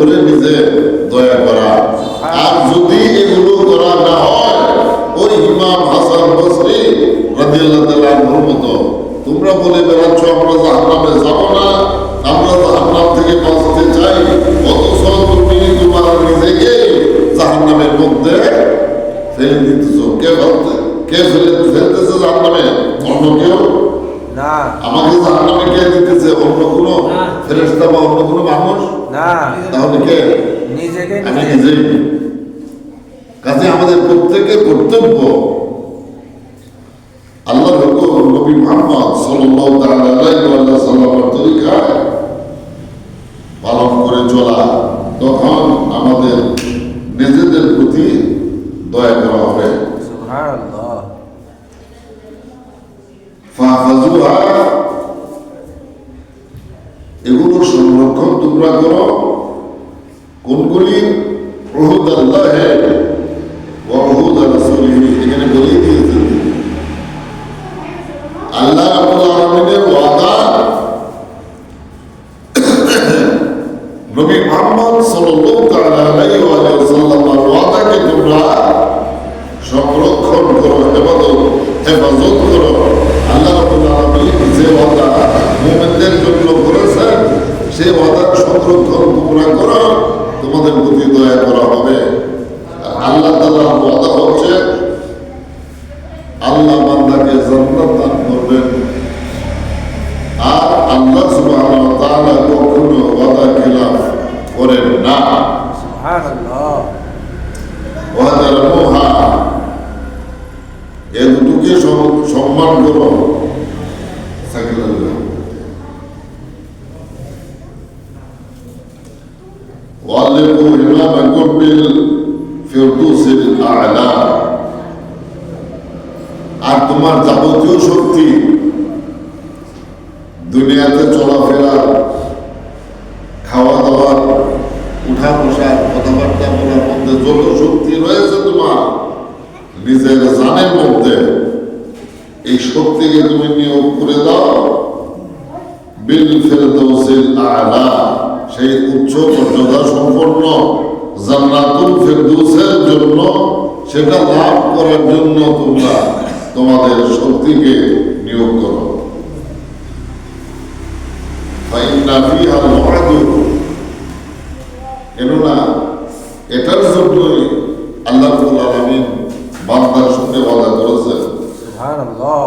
উপরে নিজে মুমিনদের জন্য করেছেন সেই ওয়াদার সংরক্ষণ তোমরা করো তোমাদের প্রতি দয়া করা হবে আর আল্লাহ তাআলার ওয়াদা হচ্ছে আল্লাহ বান্দাকে জান্নাত দান করবেন আর আল্লাহ সুবহানাহু ওয়া তাআলা কখনো ওয়াদা খিলাফ করেন না সুবহানাল্লাহ ওয়াদারমুহা এ দুটোকে সম- সম্মান করো সাকিলাল্লাহ ওয়াল্লিকু ইমামাকুম বিল ফিরদৌসিল আ'লা আর তোমার যাবতীয় শক্তি দুনিয়াতে চলাফেরা খাওয়া দাওয়া উঠা বসা কথাবার্তা বলার মধ্যে যত শক্তি রয়েছে তোমার। নিজের জানের মধ্যে। এই শক্তিকে তুমি নিয়োগ করে দাও। বিল ফেরদৌসিল আলা, সেই উচ্চ মর্যাদা সম্পন্ন জান্নাতুল ফেরদৌসের জন্য, সেটা লাভ করার জন্য তোমরা তোমাদের শক্তিকে নিয়োগ করো ফাইন্না ফিহা মুআদু কেননা এটার জন্যই আল্লাহ রাব্বুল বান্দার সঙ্গে ওয়াদা করেছেন। সুবহানাল্লাহ।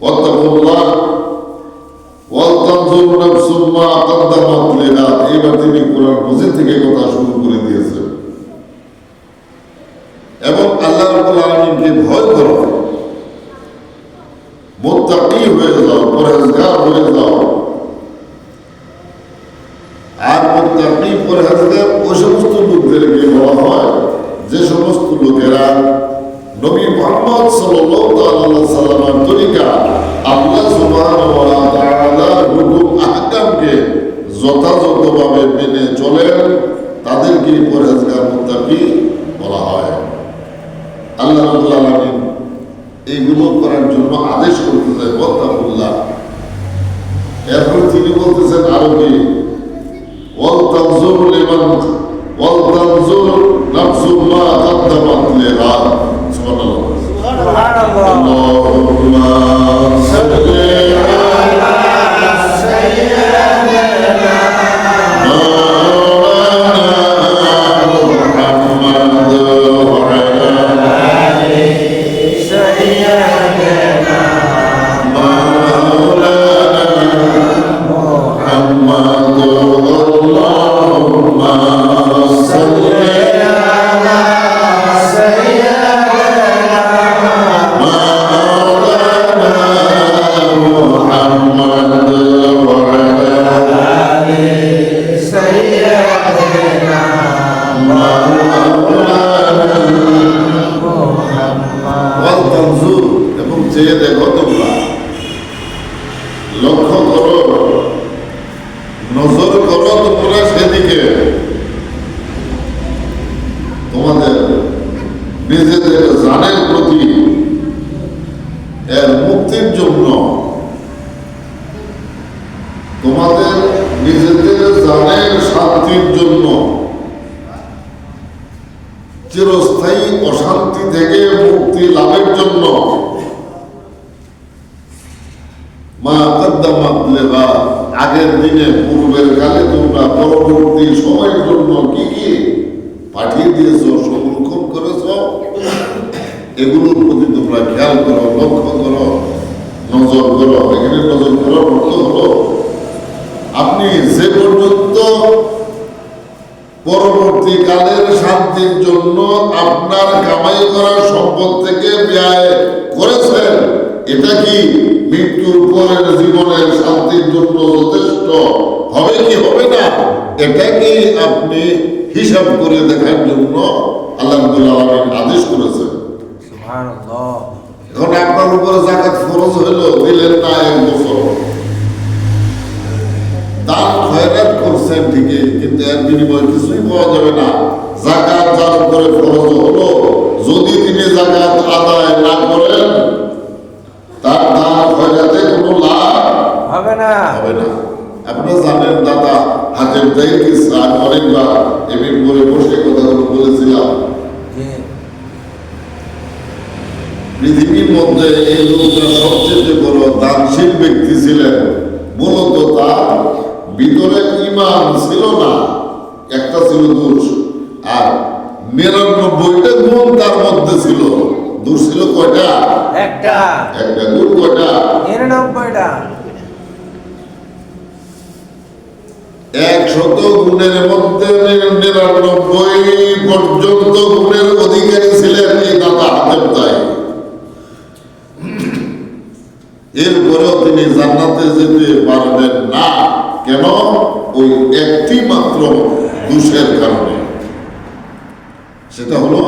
ওয়াত্তাকুল্লাহ ওয়ালতানজুর নাফসুম মা কদ্দামাত লিগাদ এইবার তিনি কোরআন মজিদ থেকে কথা শুরু করে দিয়েছেন। এবং আল্লাহ রাব্বুল ভয় করো। মুত্তাকি হয়ে যাও পরহেজগার হয়ে যাও আর মুত্তাকি পরহেজগার ওই সমস্ত লোকদেরকে বলা হয়, যে সমস্ত লোকেরা নবী মোহাম্মদ সাল্লামের তরিকা আল্লাহ হুকুম, আহকামকে যথাযথভাবে মেনে চলেন তাদেরকে পরহেজগার মুত্তাকি বলা হয়। আল্লাহ রাব্বুল আলামিন এইগুলো করার জন্য আদেশ করতেছে বত্তাকুল্লাহ এরপর তিনি বলতেছেন আরও وانظر لمن ولتنظر نفس ما قدمت لغد سبحان الله سبحان الله اللهم صل চিরস্থায়ী অশান্তি থেকে মুক্তি লাভের জন্য। আগের দিনে, পূর্বের কালে তোমরা পরবর্তী সময়ের জন্য কি কি পাঠিয়ে দিয়েছ, সংরক্ষণ করেছ? এগুলোর প্রতি তোমরা খেয়াল করো, লক্ষ্য করো, নজর করো। এখানে নজর করার অর্থ হলো, আপনি যে পর্যন্ত পরবর্তী কালের শান্তির জন্য আপনার কামাই করা সম্পদ থেকে ব্যয় করেছেন। এটা কি মৃত্যুর পরের জীবনের শান্তির জন্য যথেষ্ট? হবে কি হবে না? এটা কি আপনি হিসাব করে দেখার জন্য আল্লাহ আদেশ করেছেন। এখন আপনার উপরে জাকাত খরচ হইল দিলেন না এক বছর। দান খয়রাত করছেন ঠিকই কিন্তু এর বিনিময়ে কিছুই পাওয়া যাবে না। জাকাত যার উপরে খরচ হলো। যদি তিনি জাকাত আদায় না করেন তার দান খয়রাতে কোনো লাভ হবে না। হবে না। আপনারা জানেন দাদা হাতের দেয় অনেকবার এমনি করে বসে কথাগুলো বলেছিলাম। পৃথিবীর মধ্যে এই লোকটা সবচেয়ে বড় দানশীল ব্যক্তি ছিলেন। মূলত তার ভিতরে ইমান ছিল না একটা ছিল দোষ আর নিরানব্বইটা গুণ তার মধ্যে ছিল। দোষ ছিল কয়টা? একটা। একটা গুণ কয়টা? নিরানব্বইটা। একশত গুণের মধ্যে নিরানব্বই পর্যন্ত গুণের অধিকারী ছিলেন এই দাদা হাতের দায় এরপরেও তিনি জান্নাতে যেতে পারবেন না। কেন? ওই একটি মাত্র দোষের কারণে। সেটা হলো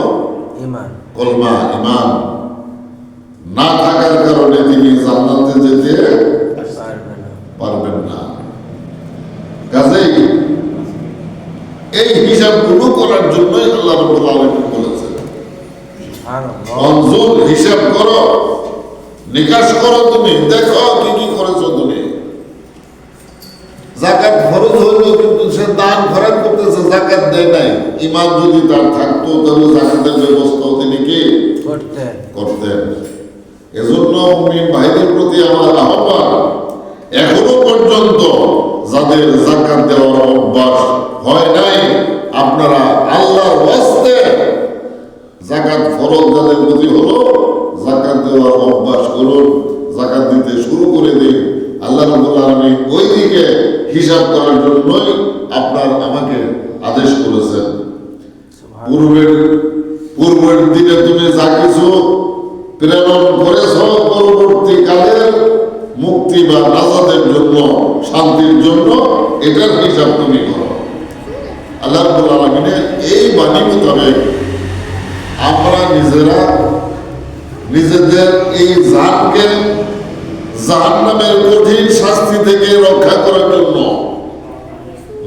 কলমা ইমান। না থাকার কারণে তিনি জান্নাতে যেতে পারবেন না। কাজেই এই হিসাবগুলো করার জন্যই আল্লাহ রব্বুল আলামিন বলেছেন মঞ্জুর হিসাব করো নিকাশ করো তুমি দেখো কি কি করেছ তুমি জাকাত খরচ হইল কিন্তু সে দান খরচ করতেছে জাকাত দেয় নাই। ইমান যদি তার থাকতো তাহলে জাকাতের ব্যবস্থাও তিনি কি? করতেন। এজন্য মুমিন ভাইদের প্রতি আমার আহ্বান এখনও পর্যন্ত যাদের জাকাত দেওয়ার অভ্যাস হয় নাই আপনারা আল্লাহর ওয়াস্তে জাকাত ফরজ যাদের প্রতি হলো জাকাত দেওয়ার অভ্যাস করুন জাকাত দিতে শুরু করে দিন। আল্লাহ আলামিন ওই দিকে হিসাব করার জন্যই আপনার আমাকে আদেশ করেছেন। পূর্বের পূর্বের দিনে তুমি যা কিছু প্রেরণ করেছ পরবর্তী কালের মুক্তি বা নাজাদের জন্য শান্তির জন্য এটার হিসাব তুমি করো। আল্লাহ আলামিনের এই বাণী মোতাবেক আমরা নিজেরা নিজেদের এই জানকে জাহান্নামের কঠিন শাস্তি থেকে রক্ষা করার জন্য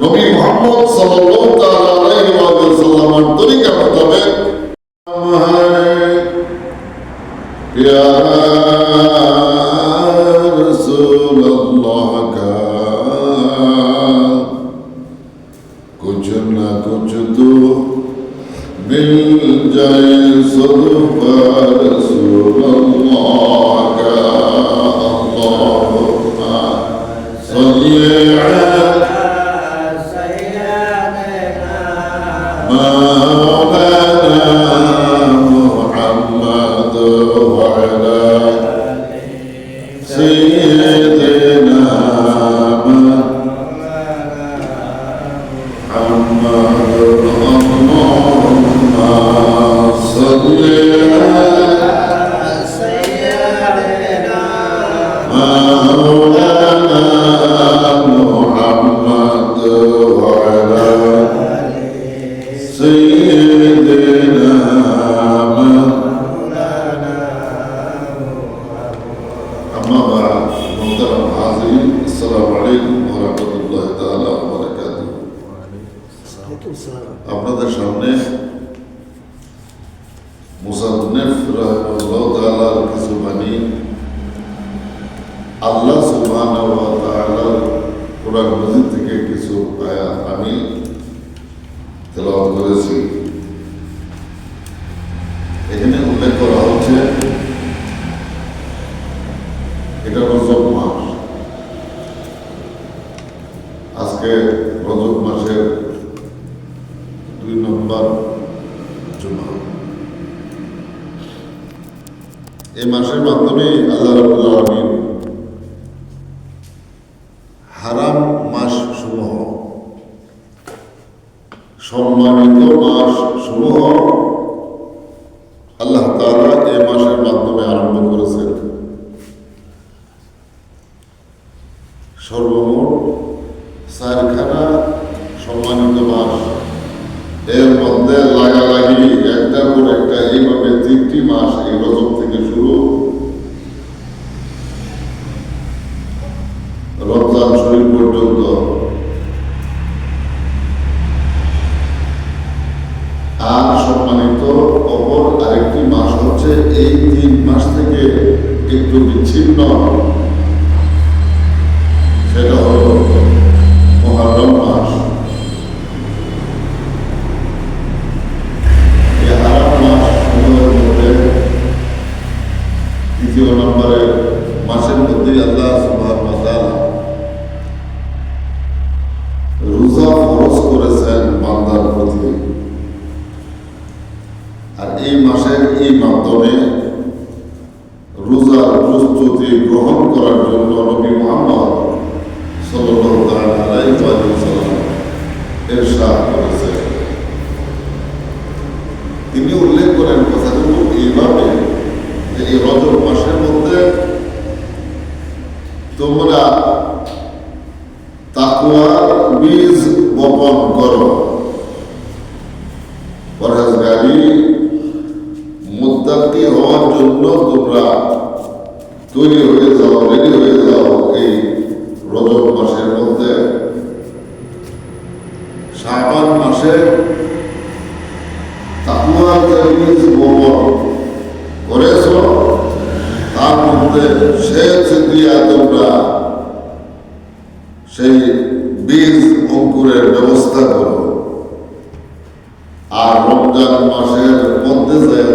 নবী মোহাম্মদ সাল্লাল্লাহু তাআলা আলাইহি ওয়া সাল্লামের তরিকা মোতাবেক নাম হ্যায় प्यार रसूल अल्लाह का कुछ न कुछ तो मिल जाए सदका আজকে রজব মাসের দুই নম্বর জুমা এই মাসের মাধ্যমে আল্লাহ রবুল্লা আলমিন রমজান শরীফ পর্যন্ত আর সম্মানিত অপর আরেকটি মাস হচ্ছে এই তিন মাস থেকে একটু বিচ্ছিন্ন। সেটা হলো মহারম মাস। গ্রহণ করার জন্য নবী মোহাম্মদ সাল্লাল্লাহু তাআলা এর ওয়াসাল্লাম ইরশাদ করেছেন তিনি উল্লেখ করেন কথাগুলো এইভাবে যে এই রজব মাসের মধ্যে তোমরা তাকুয়ার বীজ বপন করো পরহেজগারি মুত্তাকি হওয়ার জন্য তোমরা তৈরি হয়ে যাও রেডি হয়ে যাও এই রজব মাসের মধ্যে শাবান মাসে তাকুয়ার যে বীজ বপন করেছ তার শেষ দিয়া তোমরা সেই বীজ অঙ্কুরের ব্যবস্থা করো। আর রমজান মাসের মধ্যে যায়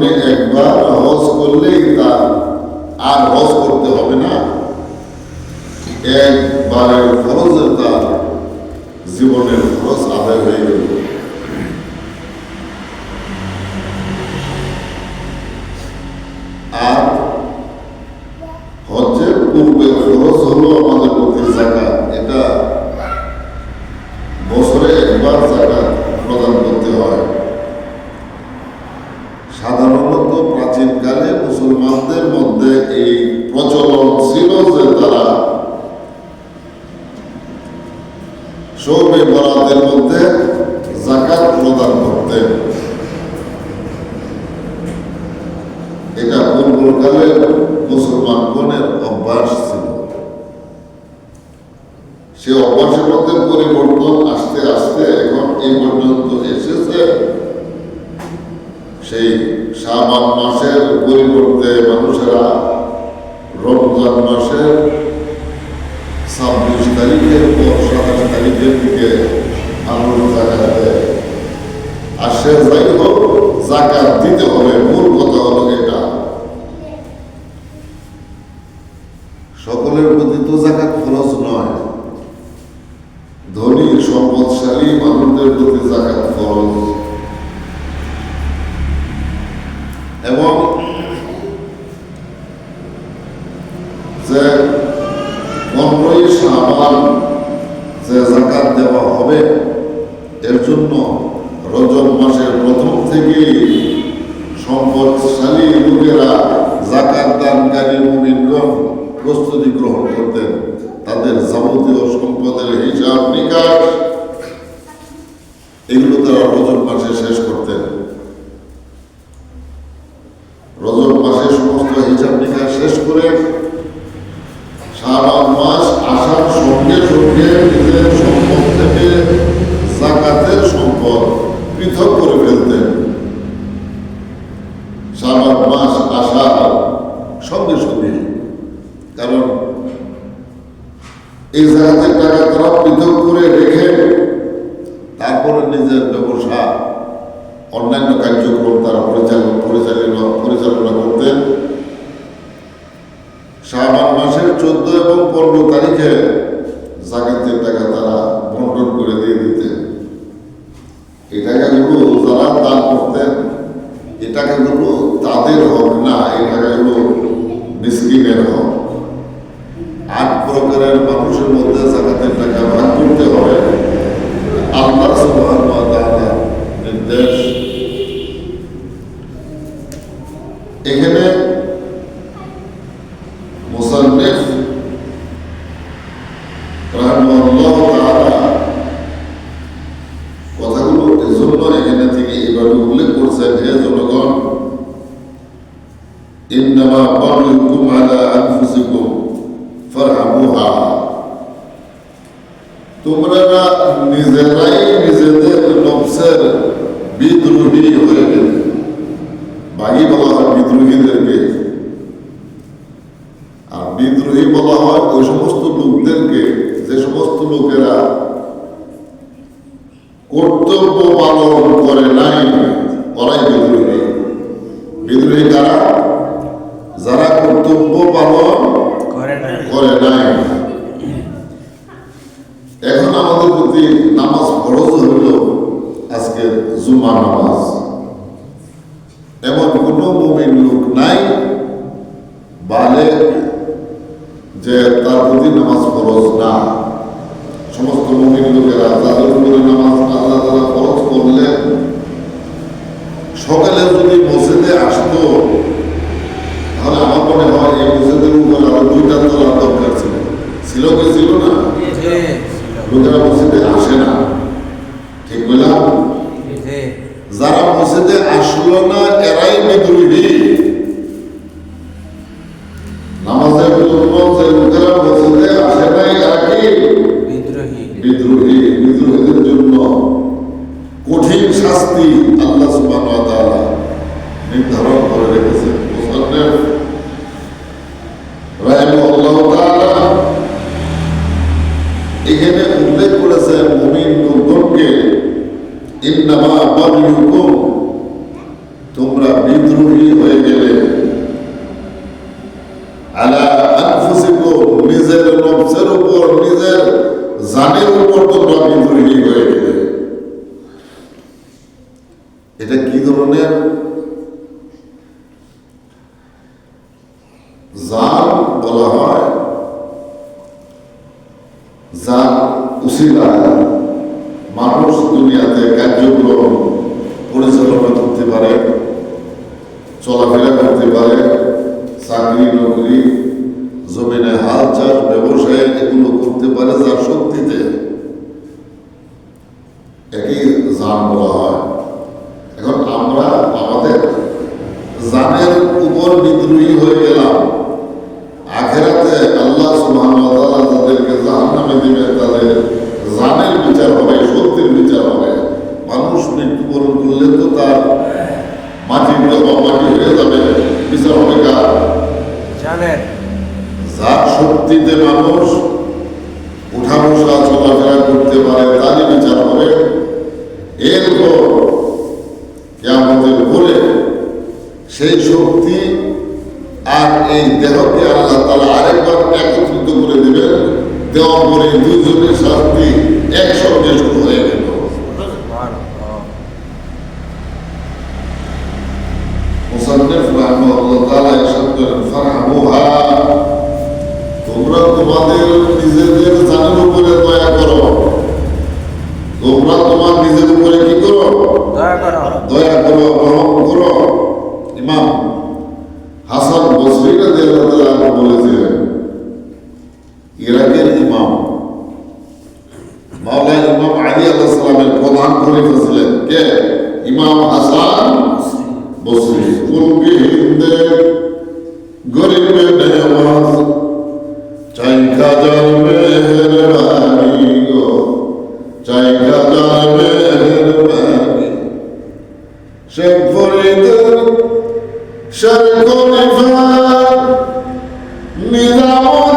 জীবনে একবার হজ করলেই তার আর হজ করতে হবে না। একবারের খরচের তার জীবনের খরচ আদায় হয়ে গেল আর হজ্জের পূর্বে খরচ হলো আমাদের প্রতি জাকাত এটা বছরে একবার জাকাত প্রদান করতে হয় সাধারণত প্রাচীনকালে মুসলমানদের মধ্যে এই প্রচলন ছিল যে তারা সৌবে বরাতের মধ্যে জাকাত প্রদান করতেন এটা পূর্বকালে মুসলমানগণের অভ্যাস ছিল সে অভ্যাসের পরিবর্তন আস্তে আস্তে এখন এই পর্যন্ত এসেছে। সেই শাবান মাসের পরিবর্তে মানুষেরা রমজান মাসের ছাব্বিশ তারিখের পর সাতাশ তারিখের দিকে জাকাত দেয় আর সে যাই হোক, জাকাত দিতে হবে মূল কথা হলো এটা। কর্তব্য পালন করে নাই ওরাই বিদ্রোহী। বিদ্রোহী তারা যারা কর্তব্য পালন করে নাই। এখন আমাদের প্রতি নামাজ ফরজ হইল আজকে জুমা নামাজ। এমন কোনো মুমিন লোক নাই বালে যে তার প্রতি নামাজ ফরজ না। গরিব লোকেরা তাদের উপরে নামাজ আল্লাহ তারা খরচ করলেন সকালে যদি মসজিদে আসতো তাহলে আমার মনে হয় এই মসজিদের উপরে আরও দুইটা তোলার দরকার ছিল। ছিল কি ছিল না? লোকেরা মসজিদে আসে না। ঠিক বললাম? যারা মসজিদে আসলো না এরাই বিদ্রোহী। নামাজের জন্য যে লোকেরা মসজিদে আসে নাই এরা কি? তোমাদের নিজেদের জানের উপরে দয়া করো। তোমরা তোমার নিজের উপরে কি করো? দয়া করো। দয়া করো গ্রহণ করো। ইমাম। নিজামুদ্দিন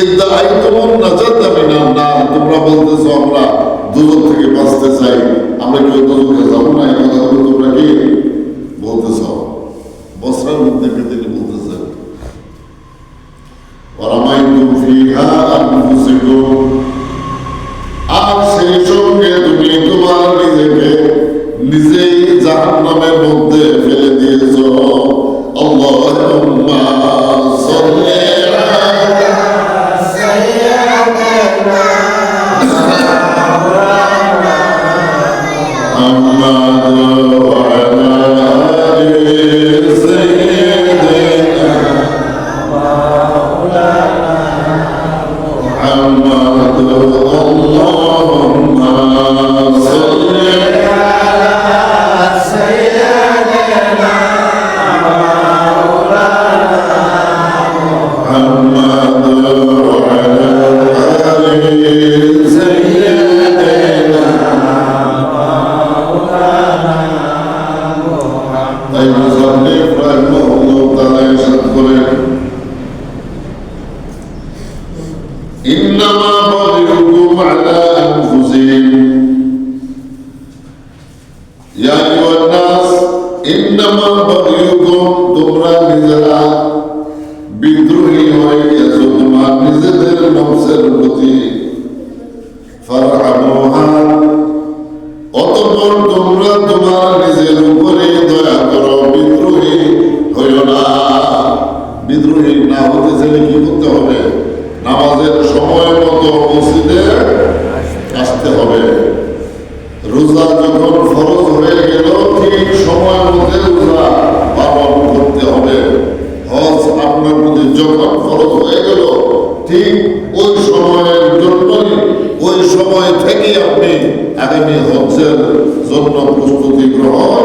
ইদ্দাআইতুমুন নাজাত না নার। তোমরা বলতেছো, আমরা দুজক থেকে বাঁচতে চাই। আমরা যাব না? তোমরা কি বলতেছো? বসরার মধ্যে তোমরা নিজেরা বিদ্রোহী হয়ে গেছো। তোমার নিজেদের নফসের প্রতি অতঃপর তোমরা তোমার নিজের উপরে দয়া করো, বিদ্রোহী হইও না। বিদ্রোহী না হতে চাইলে কি করতে হবে? নামাজের সময় মতো মসজিদে আসতে হবে। রোজা যখন ফরজ হয়ে গেল, ঠিক ওই সময়ের জন্যই, ওই সময় থেকে আপনি আগামী হজের জন্য প্রস্তুতি গ্রহণ